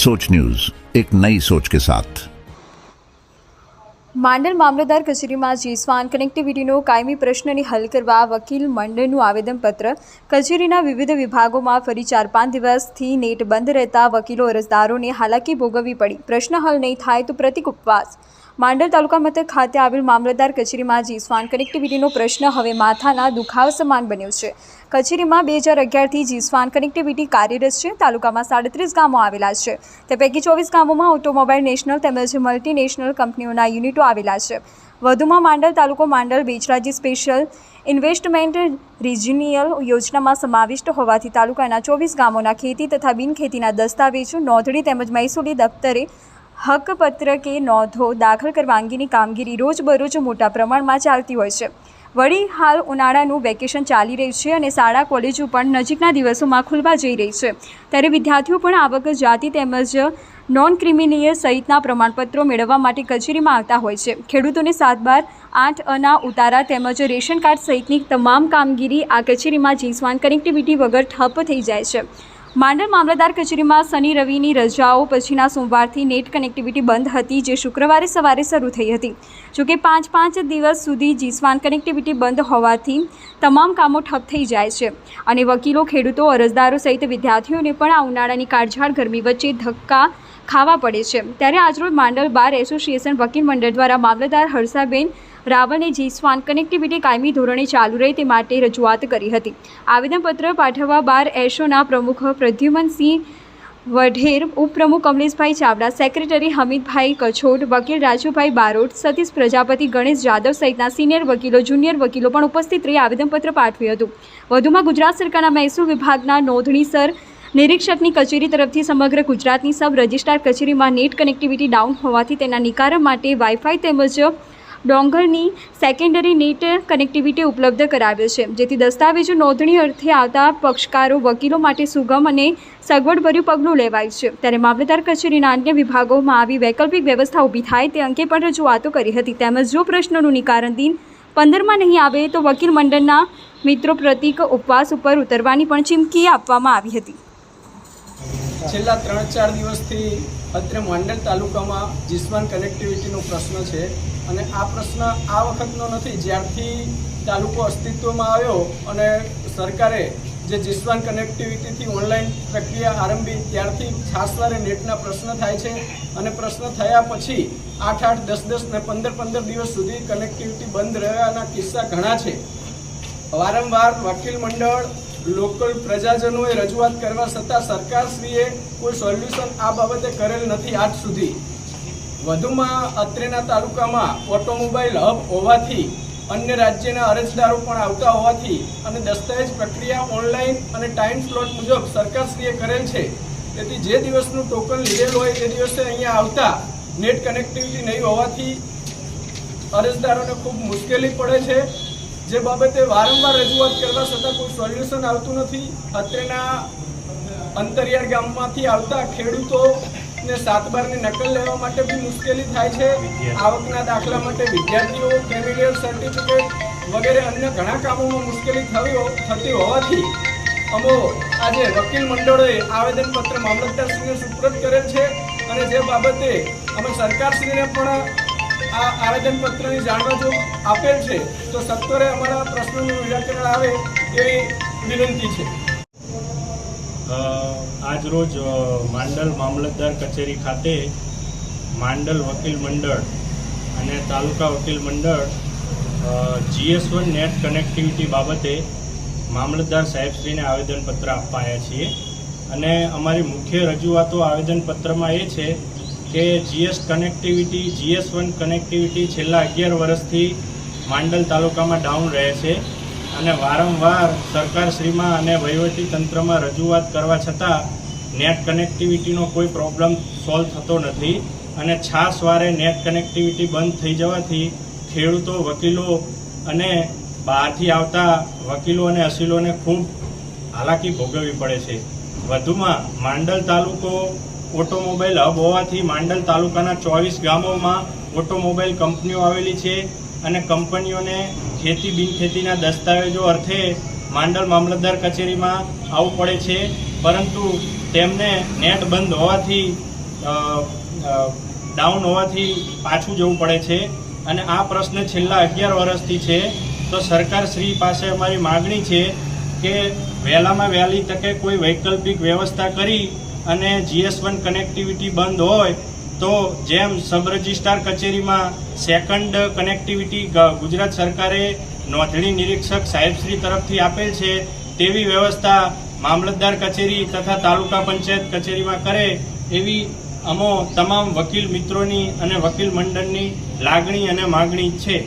सोच न्यूज एक नई सोच के साथ માંડલ મામલતદાર કચેરીમાં જીસ્વાન કનેક્ટિવિટીનો કાયમી પ્રશ્નને હલ કરવા વકીલ મંડળનું આવેદનપત્ર કચેરીના વિવિધ વિભાગોમાં ફરી ચાર પાંચ દિવસથી નેટ બંધ રહેતા વકીલો અરજદારોને હાલાકી ભોગવવી પડી પ્રશ્ન હલ નહીં થાય તો પ્રતિક ઉપવાસ માંડલ તાલુકા મથક ખાતે આવેલ મામલતદાર કચેરીમાં જીસ્વાન કનેક્ટિવિટીનો પ્રશ્ન હવે માથાના દુખાવ સમાન બન્યો છે. કચેરીમાં બે હજાર અગિયારથી જીસ્વાન કનેક્ટિવિટી કાર્યરત છે. તાલુકામાં સાડત્રીસ ગામો આવેલા છે. તે પૈકી ચોવીસ ગામોમાં ઓટોમોબાઈલ નેશનલ તેમજ મલ્ટીનેશનલ કંપનીઓના યુનિટો આવેલા છે. વધુમાં માંડલ તાલુકો Mandal Becharaji special investment regional યોજનામાં સમાવિષ્ટ હોવાથી તાલુકાના ચોવીસ ગામોના ખેતી તથા બિનખેતીના દસ્તાવેજો, નોંધણી તેમજ મહેસૂલી દફતરે હકપત્ર કે નોંધો દાખલ કરવા અંગેની કામગીરી રોજબરોજ મોટા પ્રમાણમાં ચાલતી હોય છે. વળી હાલ ઉનાળાનું વેકેશન ચાલી રહ્યું છે અને શાળા કોલેજો પણ નજીકના દિવસોમાં ખુલવા જઈ રહી છે. ત્યારે વિદ્યાર્થીઓ પણ આવક જાતિ તેમજ નોન ક્રિમિનીય સહિતના પ્રમાણપત્રો મેળવવા માટે કચેરીમાં આવતા હોય છે. ખેડૂતોને સાત બાર આઠ અના ઉતારા તેમજ રેશન કાર્ડ સહિતની તમામ કામગીરી આ કચેરીમાં જીન્સવાન કનેક્ટિવિટી વગર ઠપ થઈ જાય છે. માંડલ મામલતદાર કચેરીમાં શનિ રવિની રજાઓ પછીના સોમવારથી નેટ કનેક્ટિવિટી બંધ હતી, જે શુક્રવારે સવારે શરૂ થઈ હતી. જોકે પાંચ પાંચ દિવસ સુધી જીસવાન કનેક્ટિવિટી બંધ હોવાથી તમામ કામો ઠપ થઈ જાય છે અને વકીલો, ખેડૂતો, અરજદારો સહિત વિદ્યાર્થીઓને પણ આ ઉનાળાની કાળઝાળ ગરમી વચ્ચે ધક્કા ખાવા પડે છે. ત્યારે આજરોજ માંડલ બાર એસોસિએશન વકીલ મંડળ દ્વારા મામલતદાર હર્ષાબેન રાવલે જીસવાન કનેક્ટિવિટી કાયમી ધોરણે ચાલુ રહે તે માટે રજૂઆત કરી હતી. આવેદનપત્ર પાઠવવા બાર એશોના પ્રમુખ પ્રદ્યુમનસિંહ વઢેર, ઉપપ્રમુખ કમલેશભાઈ ચાવડા, સેક્રેટરી હમીદભાઈ કછોટ, વકીલ રાજુભાઈ બારોટ, સતીશ પ્રજાપતિ, ગણેશ જાદવ સહિતના સિનિયર વકીલો, જુનિયર વકીલો પણ ઉપસ્થિત રહી આવેદનપત્ર પાઠવ્યું હતું. વધુમાં ગુજરાત સરકારના મહેસૂલ વિભાગના નોંધણીસર નિરીક્ષકની કચેરી તરફથી સમગ્ર ગુજરાતની સબ રજિસ્ટ્રાર કચેરીમાં નેટ કનેક્ટિવિટી ડાઉન હોવાથી તેના નિકારણ માટે વાઈફાઈ તેમજ ડોંગરની સેકન્ડરી નેટ કનેક્ટિવિટી ઉપલબ્ધ કરાવ્યો છે, જેથી દસ્તાવેજો નોંધણી અર્થે આવતા પક્ષકારો, વકીલો માટે સુગમ અને સગવડભર્યું પગલું લેવાય છે. ત્યારે મામલતદાર કચેરીના અન્ય વિભાગોમાં આવી વૈકલ્પિક વ્યવસ્થા ઊભી થાય તે અંગે પણ રજૂઆતો કરી હતી. તેમજ જો પ્રશ્નોનું નિકારણ દિન પંદરમાં નહીં આવે તો વકીલ મંડળના મિત્રો પ્રતિક ઉપવાસ ઉપર ઉતરવાની પણ ચીમકી આપવામાં આવી હતી. છેલ્લા ત્રણ ચાર દિવસથી અત્રે માંડલ તાલુકામાં જીસમાન કનેક્ટિવિટીનો પ્રશ્ન છે. અને આ પ્રશ્ન આ વખતનો નથી, જ્યારથી તાલુકો અસ્તિત્વમાં આવ્યો અને સરકારે જે જીસવાન કનેક્ટિવિટીથી ઓનલાઈન પ્રક્રિયા આરંભી, ત્યારથી છાસવારે નેટના પ્રશ્ન થાય છે. અને પ્રશ્ન થયા પછી આઠ આઠ દસ દસ ને પંદર પંદર દિવસ સુધી કનેક્ટિવિટી બંધ રહ્યાના કિસ્સા ઘણા છે. વારંવાર વકીલ મંડળ લોકલ પ્રજાજનોએ રજૂઆત કરવા છતાં સરકારશ્રીએ કોઈ સોલ્યુશન આ બાબતે કરેલ નથી આજ સુધી. વધુમાં અત્રેના તાલુકામાં ઓટોમોબાઈલ હબ હોવાથી અન્ય રાજ્યના અરજદારો પણ આવતા હોવાથી અને દસ્તાવેજ પ્રક્રિયા ઓનલાઈન અને ટાઈમ સ્લોટ મુજબ સરકારશ્રીએ કરેલ છે. તેથી જે દિવસનું ટોકન લીધેલ હોય તે દિવસે અહીંયા આવતા નેટ કનેક્ટિવિટી નહીં હોવાથી અરજદારોને ખૂબ મુશ્કેલી પડે છે. જે બાબતે વારંવાર રજૂઆત કરવા છતાં કોઈ સોલ્યુશન આવતું નથી. અત્રેના અંતરિયાળ ગામમાંથી આવતા ખેડૂતો ને સાત બારની નકલ લેવા માટે બી મુશ્કેલી થાય છે. આવકના દાખલા માટે વિદ્યાર્થીઓ ક્રિમિનલ સર્ટિફિકેટ વગેરે અન્ય ઘણા કામોમાં મુશ્કેલી થવી થતી હોવાથી અમો આજે વકીલ મંડળોએ આવેદનપત્ર મામલતદારશ્રીને સુપ્રત કરેલ છે અને જે બાબતે અમે સરકારશ્રીને પણ આ આવેદનપત્રની જાણવા જો આપેલ છે, તો સત્વરે અમારા પ્રશ્નોનું નિરાકરણ આવે એવી વિનંતી છે. આજરોજ માંડલ મામલતદાર કચેરી ખાતે માંડલ વકીલ મંડળ અને તાલુકા વકીલ મંડળ જીએસ વન નેટ કનેક્ટિવિટી બાબતે મામલતદાર સાહેબશ્રીને આવેદનપત્ર આપવા આવ્યા છીએ. અને અમારી મુખ્ય રજૂઆતો આવેદનપત્રમાં એ છે કે GS connectivity, GS one connectivity છેલ્લા અગિયાર વર્ષથી માંડલ તાલુકામાં ડાઉન રહે છે અને વારંવાર સરકારશ્રીમાં અને વહીવટી તંત્રમાં રજૂઆત કરવા છતાં નેટ કનેક્ટિવિટીનો કોઈ પ્રોબ્લેમ સોલ્વ થતો નથી અને છાસવારે નેટ કનેક્ટિવિટી બંધ થઈ જવાથી ખેડૂતો, વકીલો અને બહારથી આવતા વકીલો અને અસીલોને ખૂબ હાલાકી ભોગવવી પડે છે. વધુમાં માંડલ તાલુકો ઓટોમોબાઈલ હબ હોવાથી માંડલ તાલુકાના ચોવીસ ગામોમાં ઓટોમોબાઈલ કંપનીઓ આવેલી છે અને કંપનીઓને ખેતી બિનખેતીના દસ્તાવેજો અર્થે માંડલ મામલતદાર કચેરીમાં આવવું પડે છે. પરંતુ તેમને નેટ બંધ હોવાથી ડાઉન હોવાથી પાછું જવું પડે છે. અને આ પ્રશ્ન છેલ્લા અગિયાર વર્ષથી છે. તો સરકાર શ્રી પાસે અમારી માગણી છે કે વહેલામાં વહેલી તકે કોઈ વૈકલ્પિક વ્યવસ્થા કરી અને જીએસ વન કનેક્ટિવિટી બંધ હોય, તો જેમ સબ રજિસ્ટ્રાર કચેરીમાં સેકન્ડ કનેક્ટિવિટી ગુજરાત સરકારે નોંધણી નિરીક્ષક સાહેબશ્રી તરફથી આપેલ છે, તેવી વ્યવસ્થા મામલતદાર કચેરી તથા તાલુકા પંચાયત કચેરીમાં કરે, એવી અમો તમામ વકીલ મિત્રોની અને વકીલ મંડળની લાગણી અને માગણી છે.